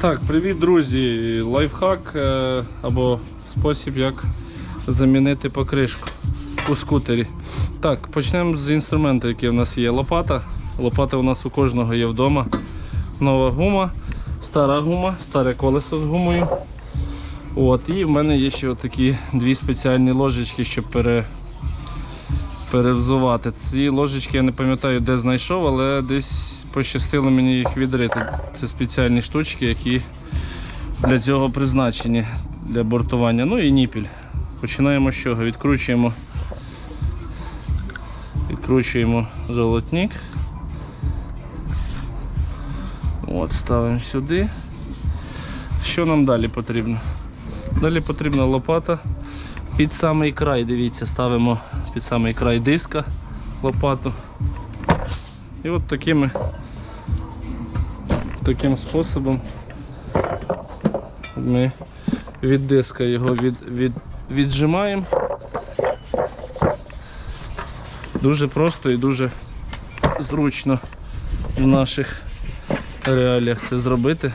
Так, привіт, друзі! Лайфхак е, або спосіб, як замінити покришку у скутері. Так, почнемо з інструменту, який в нас є. Лопата. Лопата у нас у кожного є вдома. Нова гума, стара гума, старе колесо з гумою. От, і в мене є ще такі дві спеціальні ложечки, щоб пере, перевзувати. Ці ложечки я не пам'ятаю, де знайшов, але десь пощастило мені їх відрити. Це спеціальні штучки, які для цього призначені для бортування. Ну і ніпіль. Починаємо з чого? Відкручуємо. Відкручуємо золотник. От, ставимо сюди. Що нам далі потрібно? Далі потрібна лопата. Під самий край, дивіться, ставимо під самий край диска лопату. І от такими таким способом ми від диска його від, від, віджимаємо. Дуже просто і дуже зручно в наших реаліях це зробити.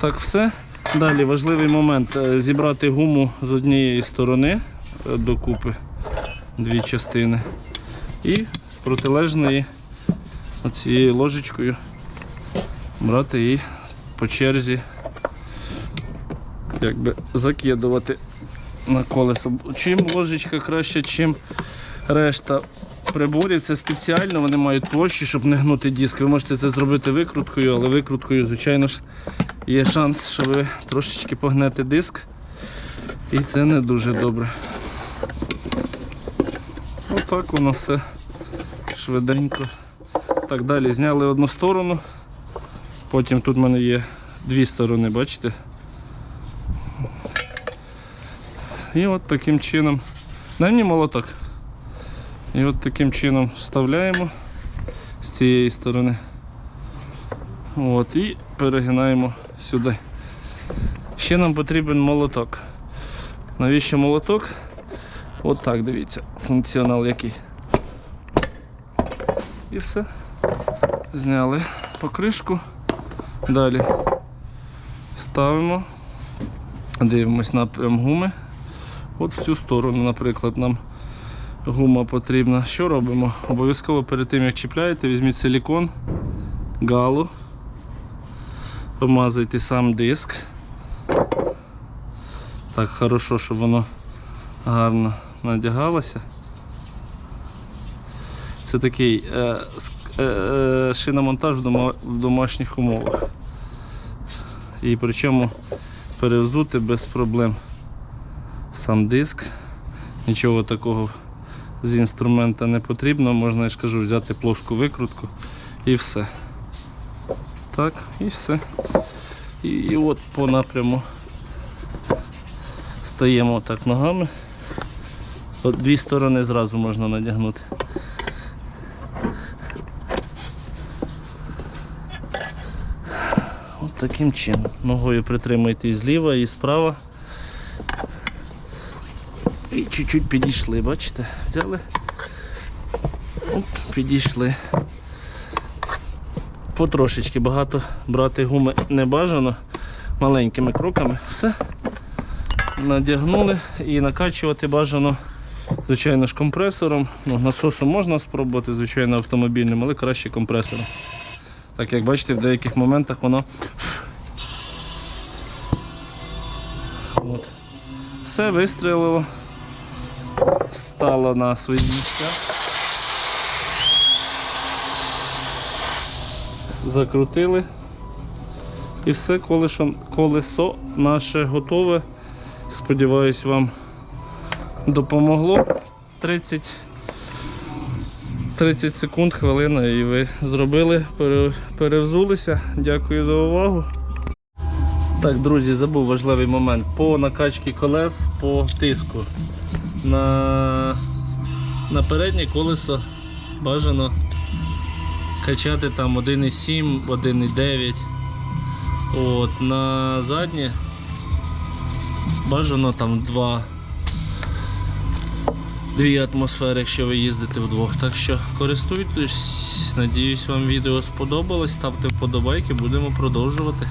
Так, все. Далі важливий момент е, зібрати гуму з однієї сторони е, докупи дві частини. І з протилежної цією ложечкою брати її по черзі, якби закидувати на колесо. Чим ложечка краще, чим решта приборів, це спеціально, вони мають площу, щоб не гнути диск. Ви можете це зробити викруткою, але викруткою, звичайно ж, є шанс, що ви трошечки погнете диск. І це не дуже добре. Отак воно все швиденько. Так, далі зняли одну сторону. Потім тут в мене є дві сторони, бачите? І от таким чином. Дай мені молоток. І от таким чином вставляємо з цієї сторони. От, і перегинаємо сюди. Ще нам потрібен молоток. Навіщо молоток? От так, дивіться, функціонал який. І все. Зняли покришку. Далі ставимо, дивимось напрям гуми. От в цю сторону, наприклад, нам гума потрібна. Що робимо? Обов'язково перед тим, як чіпляєте, візьміть силікон, галу, помазайте сам диск. Так хорошо, щоб воно гарно надягалося. Це такий е, е, е, шиномонтаж в домашніх умовах. І причому перевзути без проблем сам диск. Нічого такого з інструмента не потрібно, можна я ж кажу, взяти плоску викрутку і все. Так, і все. І, і от по напряму стаємо так ногами. От дві сторони зразу можна надягнути. От таким чином. Ногою притримуйте і зліва, і справа. І чуть-чуть підійшли, бачите? Взяли. Оп, підійшли. Потрошечки багато брати гуми не бажано. Маленькими кроками. Все. Надягнули і накачувати бажано, звичайно ж, компресором. Ну, насосом можна спробувати, звичайно, автомобільним, але краще компресором. Так як бачите, в деяких моментах воно. От. Все вистрілило, стало на свої місця. Закрутили. І все, колесо, колесо наше готове. Сподіваюсь, вам допомогло. 30 30 секунд, хвилина і ви зробили, перевзулися. Дякую за увагу. Так, друзі, забув важливий момент. По накачці колес, по тиску. На, на переднє колесо бажано качати там 1,7, 1,9. От, на заднє бажано там 2 дві атмосфери, якщо ви їздите вдвох. Так що користуйтесь, надіюсь вам відео сподобалось, ставте вподобайки, будемо продовжувати.